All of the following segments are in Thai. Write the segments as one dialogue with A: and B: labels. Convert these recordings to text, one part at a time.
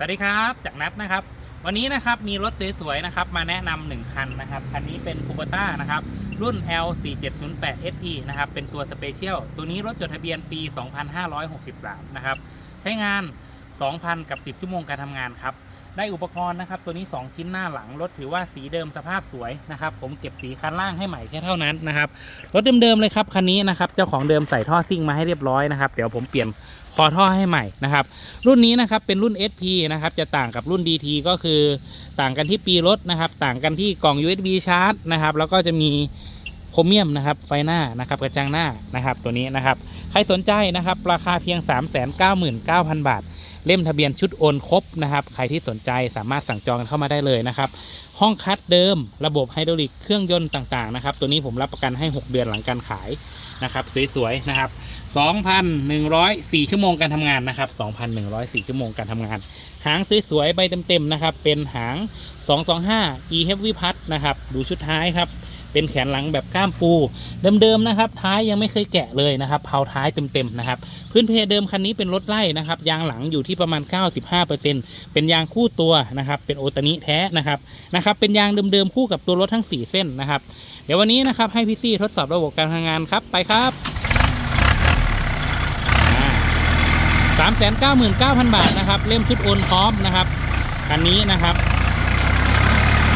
A: สวัสดีครับจากนัทนะครับ วันนี้นะครับมีรถสวยๆนะครับมาแนะนำหนึ่งคันนะครับคันนี้เป็น k u b o t a นะครับรุ่น L 4 7 0 8 SE นะครับเป็นตัวสเปเชียลตัวนี้รถจดทะเบียนปี 2563 นะครับใช้งาน 2,000 กับ 10 ชั่วโมงการทำงานครับ ได้อุปกรณ์นะครับ ตัวนี้ 2 ชิ้นหน้าหลังรถถือว่าสีเดิมสภาพสวยนะครับ ผมเก็บสีคันล่างให้ใหม่แค่เท่านั้นนะครับรถเดิมๆเลยครับคันนี้นะครับเจ้าของเดิมใส่ท่อซิ่งมาให้เรียบร้อยนะครับเดี๋ยวผมเปลี่ยนคอท่อให้ใหม่นะครับ รุ่นนี้นะครับเป็นรุ่น SP นะครับจะต่างกับรุ่น DT ก็คือต่างกันที่ปีรถนะครับ ต่างกันที่กล่อง USB ชาร์จนะครับ แล้วก็จะมีโครเมียมนะครับไฟหน้านะครับกระจังหน้านะครับตัวนี้นะครับ ใครสนใจนะครับ ราคาเพียง 399,000 บาท เล่มทะเบียนชุดโอนครบนะครับ ใครที่สนใจสามารถสั่งจองกันเข้ามาได้เลยนะครับ ห้องคัดเดิม ระบบไฮดรอลิกเครื่องยนต์ต่างๆนะครับ ตัวนี้ผมรับประกันให้ 6 เดือนหลังการขายนะครับ สวยๆนะครับ 2,104 ชั่วโมงการทำงานนะครับ 2,104 ชั่วโมงการทำงาน หางสวยๆใบเต็มๆนะครับ เป็นหาง 225 e heavy p a t นะครับ ดูชุดท้ายครับ เป็นแขนหลังแบบก้ามปู เดิมๆนะครับ ท้ายยังไม่เคยแกะเลยนะครับเผาท้ายเต็มๆนะครับ พื้นเพเดิมคันนี้เป็นรถไล่นะครับ ยางหลังอยู่ที่ประมาณ 95%เป็นยางคู่ตัวนะครับ เป็นโอตานิแท้นะครับนะครับ เป็นยางเดิมๆคู่กับตัวรถทั้ง 4 เส้นนะครับ เดี๋ยววันนี้นะครับให้พี่ซี่ทดสอบระบบการทำงานครับไปครับสามแสนเก้าหมื่นเก้าพันบาทนะครับ เล่มชุดโอนพร้อมนะครับคันนี้นะครับ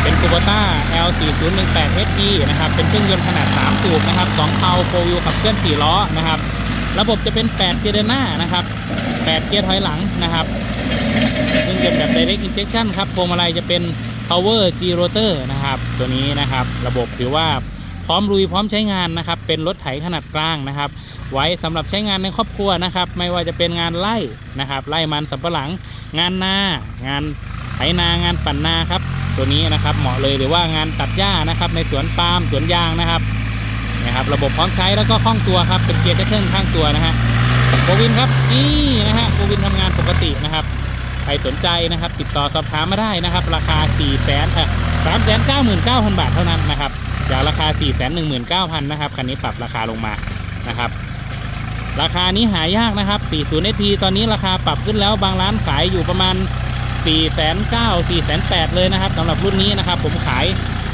A: เป็นคูโบต้า L 4 0 1 8 HE นะครับ เป็นเครื่องยนต์ขนาด 3 สูบนะครับ2เพาโฟวิวขับเคลื่อน 4 ล้อนะครับ ระบบจะเป็น 8 เกียร์เดินหน้านะครับ 8 เกียร์ถอยหลังนะครับเครื่องยนต์แบบ direct injection ครับพวงมาลัยจะเป็น power G rotor นะครับ ตัวนี้นะครับ ระบบถือว่าพร้อมลุยพร้อมใช้งานนะครับ เป็นรถไถขนาดกลางนะครับ ไว้สำหรับใช้งานในครอบครัวนะครับ ไม่ว่าจะเป็นงานไล่นะครับ ไล่มันสำปะหลัง งานนา งานไถนางานปั่นนาครับ ตัวนี้นะครับเหมาะเลยหรือว่างานตัดหญ้านะครับ ในสวนปาล์มสวนยางนะครับนะครับระบบพร้อมใช้แล้วก็คล่องตัวครับเป็นเกียร์จะเคลื่อนข้างตัวนะฮะโควินครับนี่นะฮะโควินทำงานปกตินะครับใครสนใจนะครับ ติดต่อสอบถามมาได้นะครับ ราคา 4 0 0 0 0 0เอ่อ3 9 9 0 0 0บาทเท่านั้นนะครับจากราคา 4 1 9 0 0 0นะครับคันนี้ปรับราคาลงมานะครับ ราคานี้หายากนะครับ 40 SP ตอนนี้ราคาปรับขึ้นแล้วบางร้านขายอยู่ประมาณ 4 9 0 0 0 4 8 0 0เลยนะครับสำหรับรุ่นนี้นะครับ ผมขาย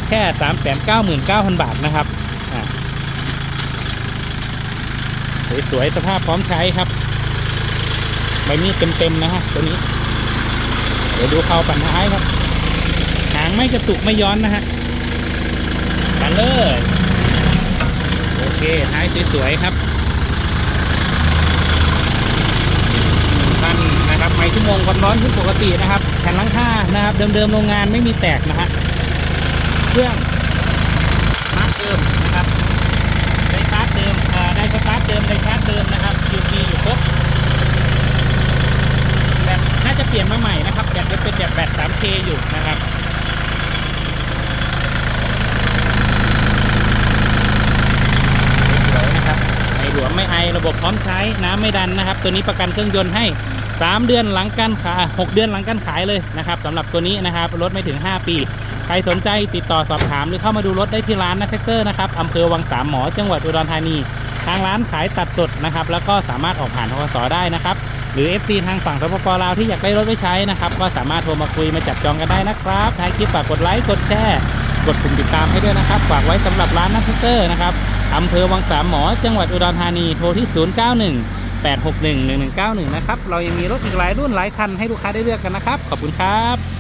A: แค่3 9 9 0 0 0บาทนะครับสวยๆสภาพพร้อมใช้ครับใบมีดเต็มๆนะฮะตัวนี้ เดี๋ยวดูเข้าปั่นท้ายครับ หางไม่กระตุกไม่ย้อนนะฮะมาเลย โอเคท้ายสวยๆครับ พัน ไมล์ชั่วโมงความร้อนขึ้นปกตินะครับแผ่นหลังคานะครับ เดิมๆโรงงานไม่มีแตกนะฮะเครื่องมาร์กเดิมนะครับไดชาร์จเดิมอ่อไดสตาร์ทเดิมไดชาร์จเดิมนะครับ QP อยู่ครบแบตน่าจะเปลี่ยนมาใหม่นะครับแบตเป็นแบบแบต 3K อยู่นะครับสวยๆนะครับไม่หลวมไม่ไอระบบพร้อมใช้น้ำไม่ดันนะครับ ตัวนี้ประกันเครื่องยนต์ให้ 3 เดือนหลังการขาย6เดือนหลังการขายเลยนะครับสำหรับตัวนี้นะครับรถไม่ถึง 5 ปี ใครสนใจติดต่อสอบถามหรือเข้ามาดูรถได้ที่ร้านนะแท็กเตอร์นะครับอำเภอวังสามหมอจังหวัดอุดรธานี ทางร้านขายตัดสดนะครับแล้วก็สามารถออกผ่านทกสได้นะครับหรือ FC ทางฝั่งสปปลาวที่อยากได้รถไว้ใช้นะครับก็สามารถโทรมาคุยมาจับจองกันได้นะครับท้ายคลิปฝากกดไลค์กดแชร์กดปุ่มติดตามให้ด้วยนะครับฝากไว้สำหรับร้านนัทเตอร์นะครับอำเภอวังสามหมอ จังหวัดอุดรธานีโทรที่ 091 861 1191 นะครับ เรายังมีรถอีกหลายรุ่นหลายคันให้ลูกค้าได้เลือกกันนะครับ ขอบคุณครับ